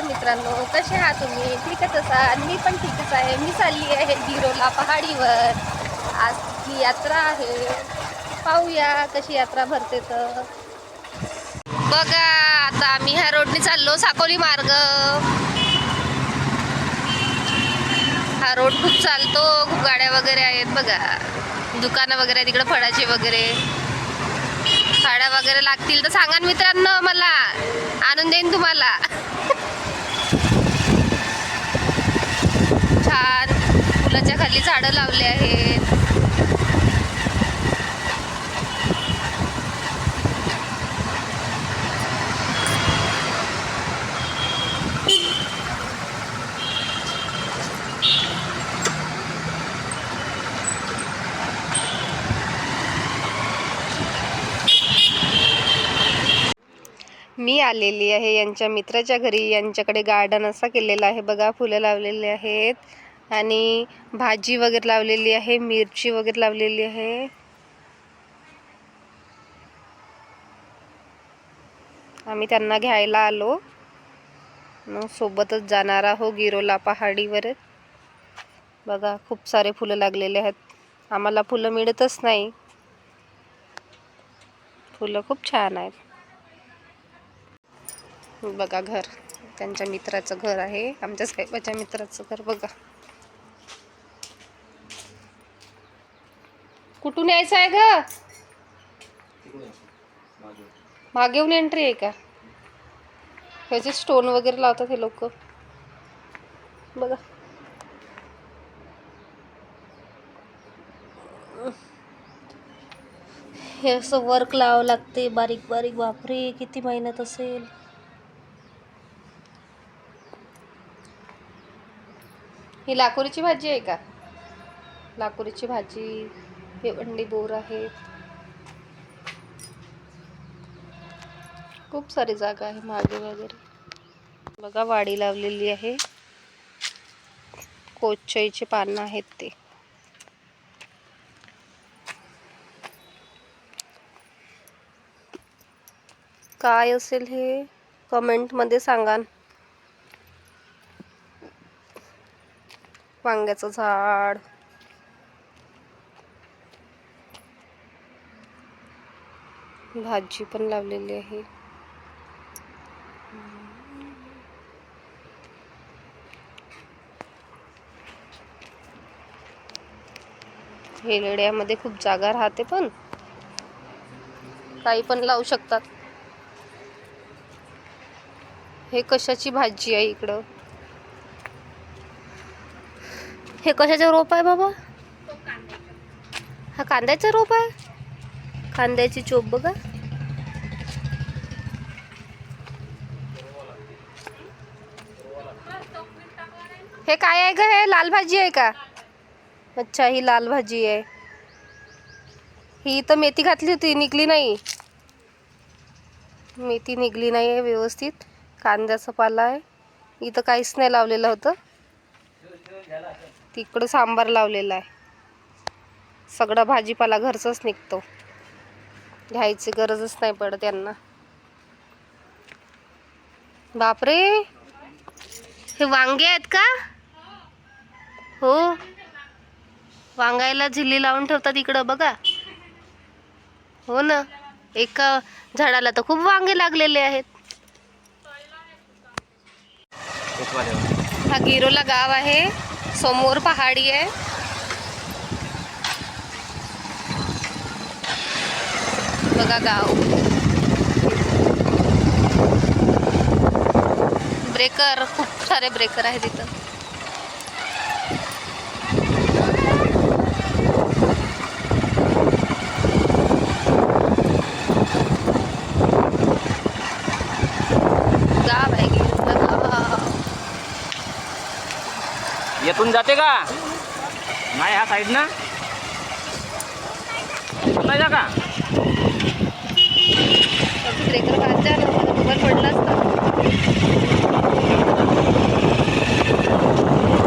नमस्कार मित्रांनो कसे आहात तुम्ही? ठीकच असाल मी पण ठीकच आहे. मी चालली आहे गिरोला पहाडीवर. आज ही यात्रा आहे. पाहूया कशी यात्रा भरते तर. बघा आता आम्ही ह्या रोडने चाललो साकोली मार्ग. हा रोड खूप चालतो. खूप गाड्या वगैरे आहेत बघा. दुकानं वगैरे आहे तिकडे फळाचे वगैरे. साड्या वगैरे लागतील तर सांगा ना मित्रांनो मला. आणून देईन तुम्हाला छान फुलाच्या खाली झाडं लावले आहेत. मी आलेली आहे यांच्या मित्राच्या घरी. यांच्याकडे गार्डन असा केलेला आहे. बघा फुलं लावलेली आहेत. आणि भाजी वगैरे लावलेली आहे मिरची वगैरे लावलेली आहे. आम्ही त्यांना घ्यायला आलो. मग सोबतच जाणार आहो गिरोला पहाडीवर. बघा खूप सारे फुलं लागलेले आहेत. आम्हाला फुलं मिळतच नाही. फुलं खूप छान आहेत. बघा घर. त्यांच्या मित्राचं घर आहे. आमच्या साहेबाच्या मित्राचं घर बघा. कुठून यायचं आहे ग? मागेहून एंट्री आहे का? ह्याचे स्टोन वगैरे लावतात हे लोक. बघा. हे असं वर्क लावावं लागते बारीक बारीक. बापरे किती मेहनत असेल. ही लाकोरीची भाजी आहे का? लाकोरीची भाजी. भिवंडी बोर आहेत खूप सारी जागा आहे मागे वगैरे. बघा वाडी लावलेली आहे. कोचईचे पानं आहेत ते. काय असेल हे? कमेंटमध्ये सांगा वांग्याचं झाड. भाजी पण लावलेली आहे. हेलेड्यामध्ये खूप जागा राहते पण. काही पण लावू शकतात. हे कशाची भाजी आहे इकडं? हे कशाचं रोप आहे बाबा? हा कांद्याचा रोप आहे? कांद्याची चोप बघा. हे काय आहे ग? हे लाल भाजी आहे का? अच्छा ही लाल भाजी आहे. ही तर मेथी घातली होती निघली नाही. मेथी निघली नाही आहे व्यवस्थित. कांद्याचा पाला आहे. इथं काहीच नाही लावलेलं होतं. तिकडं सांबार लावलेला आहे. सगळा भाजीपाला घरचाच निघतो. घ्यायची गरजच नाही पडत यांना. बापरे! हे वांगे आहेत का? हो. वांगायला झिल्ली लावून ठेवतात इकडं बघा. हो ना. एका झाडाला तर खूप वांगे लागलेले आहेत. हा गिरोला गाव आहे. समोर पहाडी आहे. बघा गाव. ब्रेकर खूप सारे ब्रेकर आहेत इथं गाव आहे गिरोला गाव येथून जाते का? नाही ह्या साईड ना? नाही जा का? ब्रेकर मोबाईल पडला असता.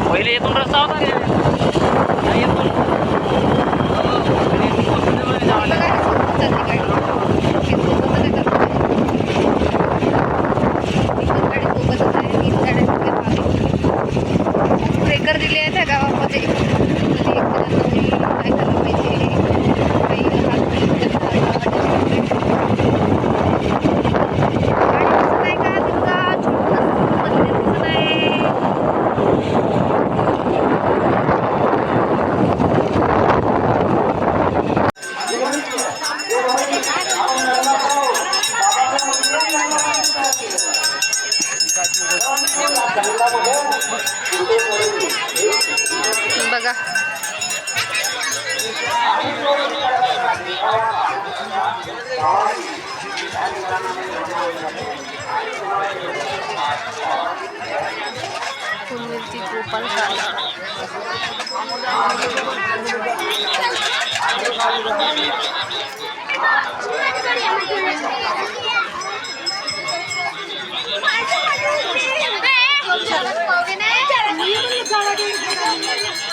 पहिले येथून रस्ता होता रे नाही येथून जावं लागेल. एकर दिली आहे त्या गावामध्ये. बघा कुंदीरची गोपाल Thank you.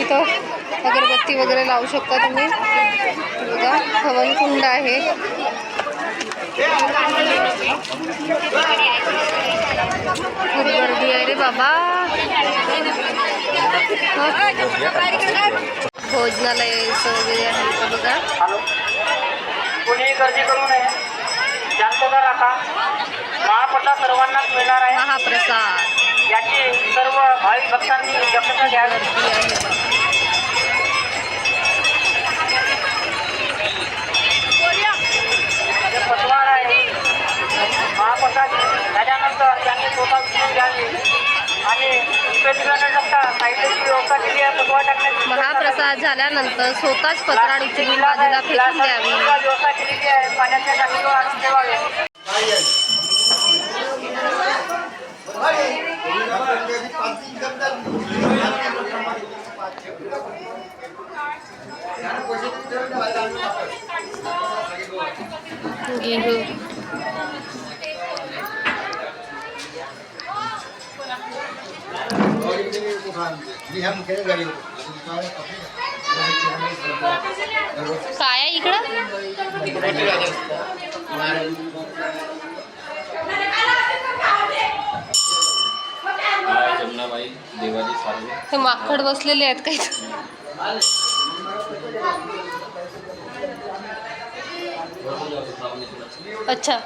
इथं अगरबत्ती वगैरे लावू शकता तुम्ही. बघा हवन कुंड आहे. खूप गर्दी आहे रे बाबा. भोजनालयाचं वगैरे आहे इथं बघा. हॅलो गर्दी करू नये. शांतता राखा महाप्रसाद सर्वांनाच मिळणार आहे. महाप्रसाद. याची सर्व भाविक भक्तांनी दक्षता घ्यावी पतवार आहे महाप्रसाद झाल्यानंतर त्यांनी स्वतः विकून घ्यावे आणि साहित्याची व्यवस्था केली आहे टाकण्याची महाप्रसाद झाल्यानंतर स्वतःच पत्राड उचलून बाजूला फेकून द्यावी. व्यवस्था केलेली आहे पाण्याच्या टाकीवर आणून ठेवावे. गेहूं. काय आहे इकडं? हे माकड बसलेले आहेत काही. अच्छा.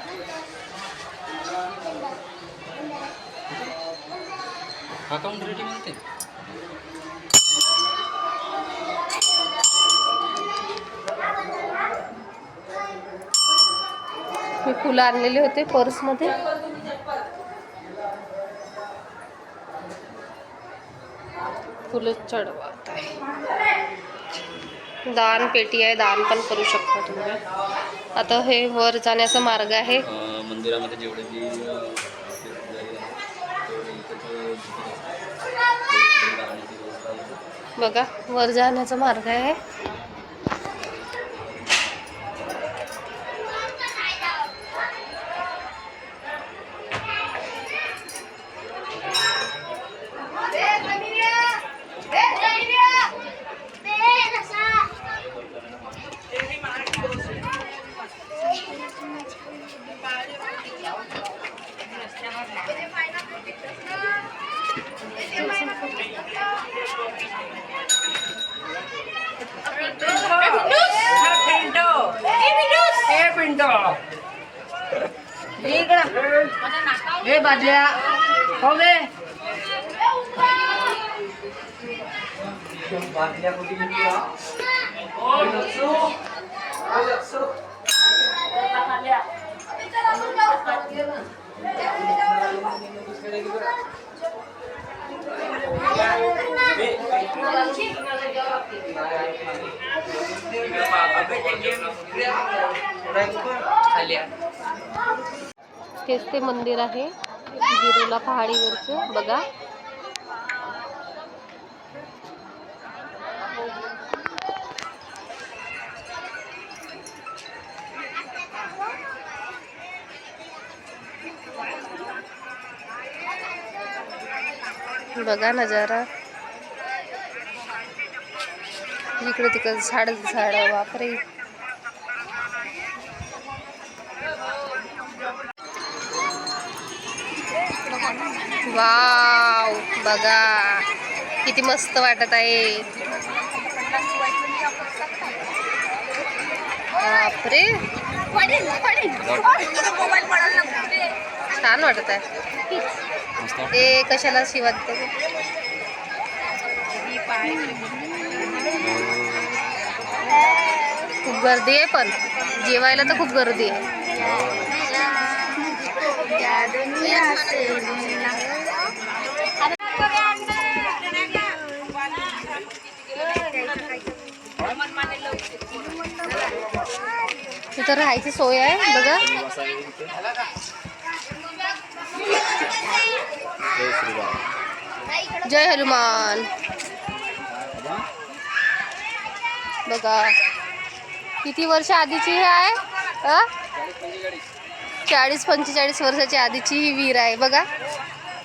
अकाउंट रेडी म्हणते. मी फुलं आणलेले होते पर्समध्ये. फुलं चढवत आहे. दान पेटी आहे दान पण करू शकता तुम्ही. आता हे वर जाण्याचा मार्ग आहे. मंदिरामध्ये जेवढे बघा वर जाण्याचा मार्ग आहे. हे बाजल्या हो बे बाजल्या हेच ते मंदिर आहे. जिरोला पहाडीवरचं बघा. बघा नजारा. इकडे तिकडे झाड झाड वापरे वाव बघा. किती मस्त वाटत आहे. बापरे. छान वाटत आहे. ते कशाला शिवत खूप गर्दी आहे पण. जेवायला तर खूप गर्दी आहे. तिथं राहायची सोय आहे बघा। जय श्रीराम जय हनुमान। बघा किती वर्ष आधीची हे आहे? अ? चाळीस पंचेचाळीस वर्षाची आधीची ही विहीर आहे. बघा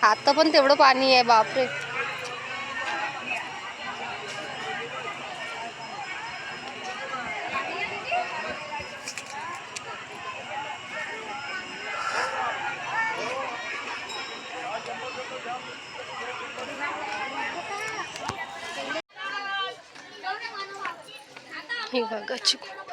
आता पण तेवढं पाणी आहे बापरे. हे बघा चिकू.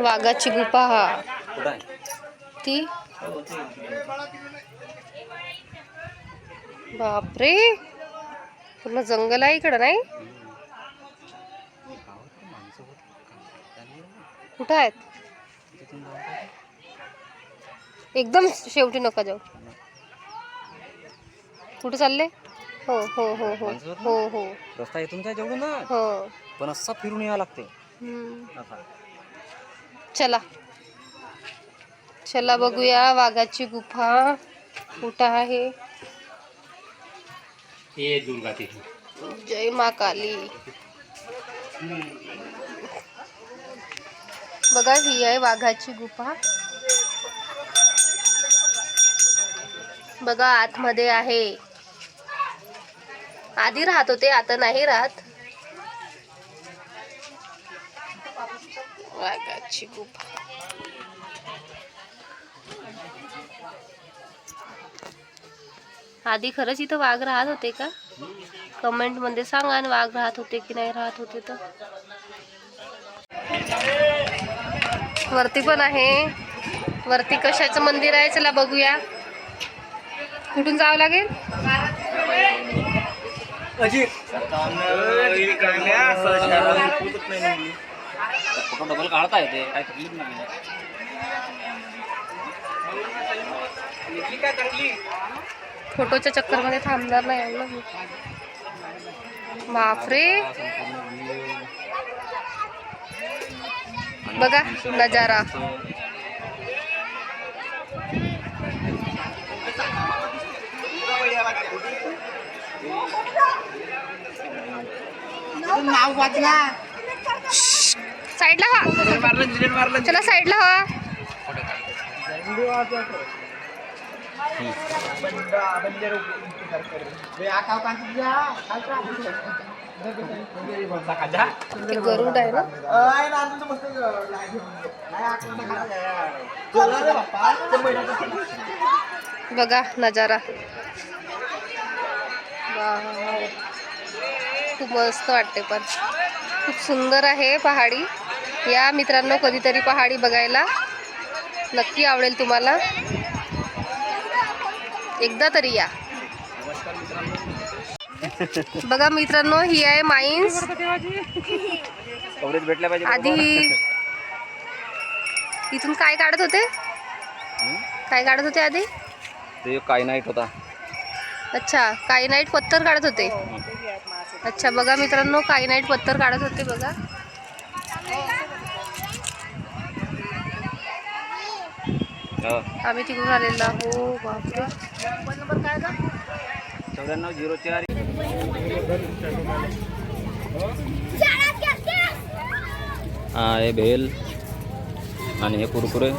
वाघाची गुफा हा ती. बापरे. पूर्ण जंगल आहे इकडं नाही? कुठं आहेत? एकदम शेवटी नका जाऊ. कुठं चालले? हो हो हो हो हो हो. रस्ता काय ना हो. पण असा फिरून यावं लागते चला. चला बघूया वाघाची गुफा कुठं आहे. हे दुर्गा ते जय मा काली. बघा ही आहे वाघाची गुफा. बघा आतमध्ये आहे. आधी राहत होते आता नाही राहत. वाघाची गुफा. आधी खरंच इथं वाघ राहत होते का? कमेंटमध्ये सांगा आणि वाघ राहत होते की नाही राहत होते तर. वरती पण आहे. वरती कशाचं मंदिर आहे? चला बघूया. कुठून जावं लागेल? डबल काढता येते काय तकलीफ नाही फोटोच्या चक्करमध्ये थांबणार नाही ना. बापरे. बघा नजारा. साईडला व्हा. चला साईडला व्हा. ते गरुड आहे ना? बघा नजारा. खूप मस्त वाटते पण. खूप सुंदर आहे पहाडी. या मित्रांनो कधीतरी पहाडी बघायला नक्की आवडेल तुम्हाला. एकदा तरी या. बघा मित्रांनो ही आहे पाहिजे आधी इथून काय काढत होते? काय काढत होते आधी? ते काय नाईट होता. अच्छा काही नाईट पत्तर काढत होते. अच्छा बघा मित्रांनो काही नाईट पत्तर काढत होते बघा. आम्ही तिकडून आलेला हो बापरे. चौऱ्याण्णव झिरो चार. हा हे भेल. आणि हे कुरकुरे.